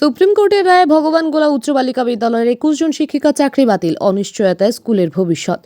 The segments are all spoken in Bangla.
সুপ্রিম কোর্টের রায়ে ভগবান গোলা উচ্চ বালিকা বিদ্যালয়ের একুশ জন শিক্ষিকা চাকরি বাতিল, অনিশ্চয়তায় স্কুলের ভবিষ্যৎ।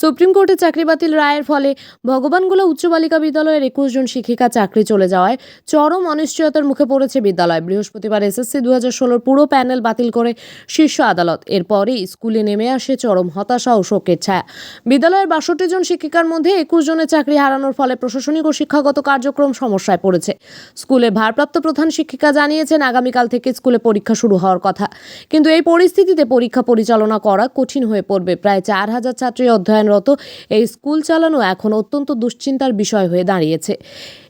সুপ্রিম কোর্টের চাকরি বাতিল রায়ের ফলে ভগবানগোলা উচ্চ বালিকা বিদ্যালয়ের একুশ জন শিক্ষিকা চাকরি চলে যাওয়ায় চরম অনিশ্চয়তার মুখে পড়েছে বিদ্যালয়। বৃহস্পতিবার এসএসসি দু হাজার ষোলোর পুরো প্যানেল বাতিল করে শীর্ষ আদালত। এরপরেই স্কুলে নেমে আসে চরম হতাশা ও শোকের ছায়া। বিদ্যালয়ের বাষট্টি জন শিক্ষিকার মধ্যে একুশ জনের চাকরি হারানোর ফলে প্রশাসনিক ও শিক্ষাগত কার্যক্রম সমস্যায় পড়েছে। স্কুলে ভারপ্রাপ্ত প্রধান শিক্ষিকা জানিয়েছেন, আগামীকাল থেকে স্কুলে পরীক্ষা শুরু হওয়ার কথা। কিন্তু এই পরিস্থিতিতে পরীক্ষা পরিচালনা করা কঠিন হয়ে পড়বে। প্রায় চার হাজার ছাত্রী অধ্যয়নরত এই স্কুল চালানো এখন অত্যন্ত দুশ্চিন্তার বিষয় হয়ে দাঁড়িয়েছে।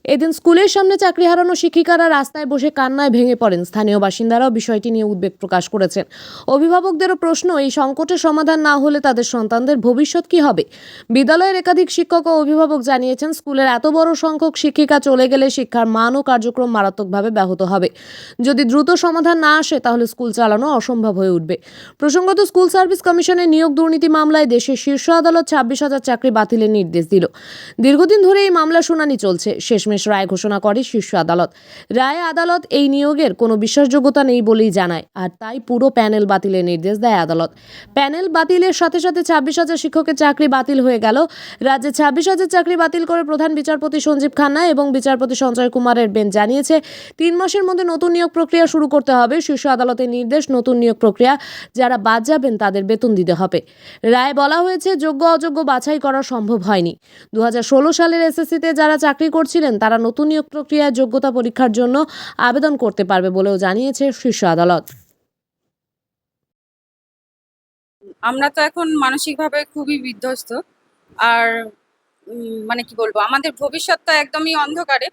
এদিন স্কুলের সামনে চাকরি হারানো শিক্ষিকারা রাস্তায় বসে কান্নায় ভেঙে পড়েন। স্থানীয় বাসিন্দারাও বিষয়টি নিয়ে উদ্বেগ প্রকাশ করেছেন। অভিভাবকদেরও প্রশ্ন, এই সংকটের সমাধান না হলে তাদের সন্তানদের ভবিষ্যৎ কি হবে? বিদ্যালয়ের একাধিক শিক্ষক ও অভিভাবক জানিয়েছেন, স্কুলের এত বড় সংখ্যক শিক্ষিকা চলে গেলে শিক্ষার মান ও কার্যক্রম মারাত্মকভাবে ব্যাহত হবে। যদি দ্রুত সমাধান না আসে, তাহলে স্কুল চালানো অসম্ভব হয়ে উঠবে। প্রসঙ্গত, স্কুল সার্ভিস কমিশনের নিয়োগ দুর্নীতি মামলায় দেশের শীর্ষ আদালত ছাব্বিশ হাজার চাকরি বাতিলের নির্দেশ দিল। দীর্ঘদিন ধরে এই মামলা শুনানি চলছে। শেষমেশ রায় ঘোষণা করে শীর্ষ আদালত। রায় আদালত এই নিয়োগের কোনো বিশ্বাসযোগ্যতা নেই বলেই জানায়, আর তাই পুরো প্যানেল বাতিলের নির্দেশ দেয় আদালত। প্যানেল বাতিলের সাথে সাথে ছাব্বিশ হাজার শিক্ষকের চাকরি বাতিল হয়ে গেল। রাজ্যে ছাব্বিশ হাজার চাকরি বাতিল করে প্রধান বিচারপতি সঞ্জীব খান্না এবং বিচারপতি সঞ্জয় কুমারের বেঞ্চ জানিয়েছে, তিন মাসের মধ্যে নতুন নিয়োগ প্রক্রিয়া শুরু করতে হবে। শীর্ষ আদালতের নির্দেশ, নতুন নিয়োগ প্রক্রিয়া, যারা বাদ যাবেন তাদের বেতন দিতে হবে। রায় বলা হয়েছে, যোগ্য অযোগ্য বাছাই করা সম্ভব হয়নি। দু হাজার ষোলো সালের এসএসসিতে যারা চাকরি করছিলেন, তারা নতুন নিয়োগ প্রক্রিয়ায় যোগ্যতা পরীক্ষার জন্য আবেদন করতে পারবে বলেও জানিয়েছে শীর্ষ আদালত। আমরা তো এখন মানসিকভাবে খুবই বিধ্বস্ত। আর মানে কি বলব, আমাদের ভবিষ্যৎ তো একদমই অন্ধকারে।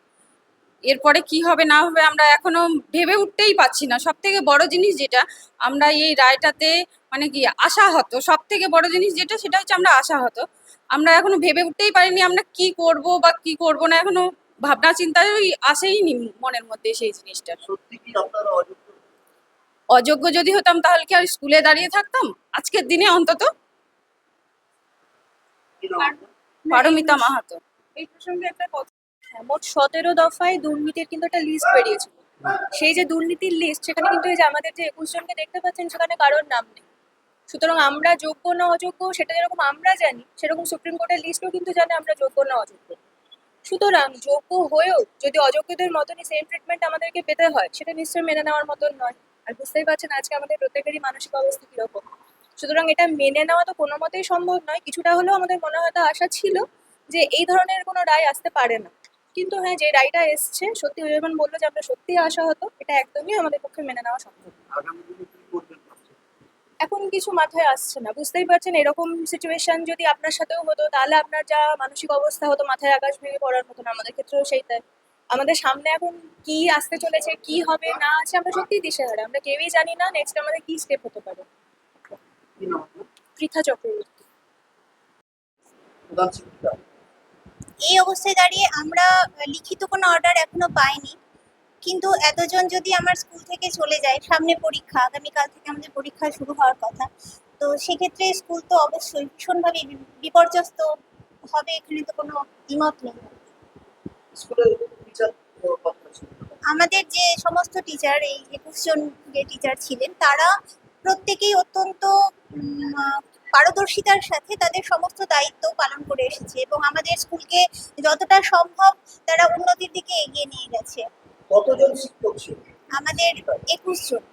এরপরে কি হবে, না হবে, আমরা এখনও ভেবে উঠতেই পারছি না। সব থেকে বড় জিনিস যেটা, আমরা এই রায়টাতে মানে কি আশাহত। সব থেকে বড় জিনিস যেটা সেটা হচ্ছে আমরা আশাহত। আমরা এখনও ভেবে উঠতেই পারিনি আমরা কি করব বা কি করব না এখনও ভাবনা চিন্তায় আসেইনি মনের মধ্যে সেই জিনিসটা। সত্যি কি আপনারা অযোগ্য? অযোগ্য যদি হতাম তাহলে কি আর স্কুলে দাঁড়িয়ে থাকতাম? আজকের দিনে অন্তত? পারমিতা মাহাতো। এই প্রসঙ্গে একটা কথা হ্যাঁ, মোট সতেরো দফায় দুর্নীতির কিন্তু একটা লিস্ট বেরিয়েছিল। সেই যে দুর্নীতির লিস্ট সেখানে কিন্তু এই যে আমাদের যে একুশ জনকে দেখতে পাচ্ছেন সেখানে কারোর নাম নেই। সুতরাং আমরা যোগ্য না অযোগ্য সেটা যেরকম আমরা জানি, সেরকম সুপ্রিম কোর্টের লিস্টও কিন্তু জানে আমরা যোগ্য না অযোগ্য। সুতরাং যোগ্য হয়েও যদি অযোগ্যদের মতনই সেম ট্রিটমেন্ট আমাদেরকে পেতে হয়, সেটা নিশ্চয়ই মেনে নেওয়ার মতন নয়। আর বুঝতেই পারছেন আজকে আমাদের প্রত্যেকেরই মানসিক অবস্থা কীরকম। সুতরাং এটা মেনে নেওয়া তো কোনো মতেই সম্ভব নয়, কিছুটা হলেও আমাদের মনে হয়তো আশা ছিল যে এই ধরনের কোনো রায় আসতে পারে না। কিন্তু হ্যাঁ যে রায়টা এসছে, সত্যি বলল যে আমরা সত্যি আশা হতো এটা একদমই আমাদের পক্ষে মেনে নেওয়া সম্ভব না। আগামী দিনে কি করবেন ভাবছেন? এখন কিছু মাথায় আসছে না। বুঝতেই পারছেন এরকম সিচুয়েশন যদি আপনার সাথেও হতো তাহলে আপনার যা মানসিক অবস্থা হতো মাথায় আকাশ ভেঙে পড়ার মতন আমাদের ক্ষেত্রেও সেইটাই। আমাদের সামনে এখন কি আসতে চলেছে কি হবে না আছে আমরা সত্যিই দিশেহারা। আমরা কেউই জানি না নেক্সট আমাদের কি স্টেপ হতে পারে? পৃথা চক্রবর্তী। এই অবস্থায় দাঁড়িয়ে আমরা লিখিত কোনো অর্ডার এখনও পাইনি। কিন্তু এতজন যদি আমার স্কুল থেকে চলে যায় সামনে পরীক্ষা আগামীকাল থেকে আমাদের পরীক্ষা শুরু হওয়ার কথা তো সেক্ষেত্রে স্কুল তো অবশ্যই ভীষণভাবে বিপর্যস্ত হবে এখানে তো কোনো দ্বিমত নেই। আমাদের যে সমস্ত টিচার এই একুশ জন যে টিচার ছিলেন তারা প্রত্যেকেই অত্যন্ত পারদর্শিতার সাথে তাদের সমস্ত দায়িত্ব পালন করে এসেছে এবং আমাদের স্কুলকে যতটা সম্ভব তারা উন্নতির দিকে এগিয়ে নিয়ে গেছে। কতজন শিক্ষক ছিল? আমাদের একুশ জন।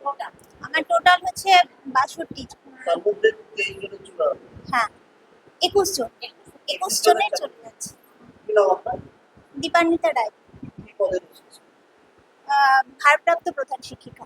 টোটাল আমার টোটাল হচ্ছে বাষট্টি জন। তার মধ্যে তেইশ জনের চূড়া হ্যাঁ। একুশ জন। একুশ জনের চলে যাচ্ছে। কি নাম আপনার? দীপান্বিতা রায়। ভারপ্রাপ্ত প্রধান শিক্ষিকা।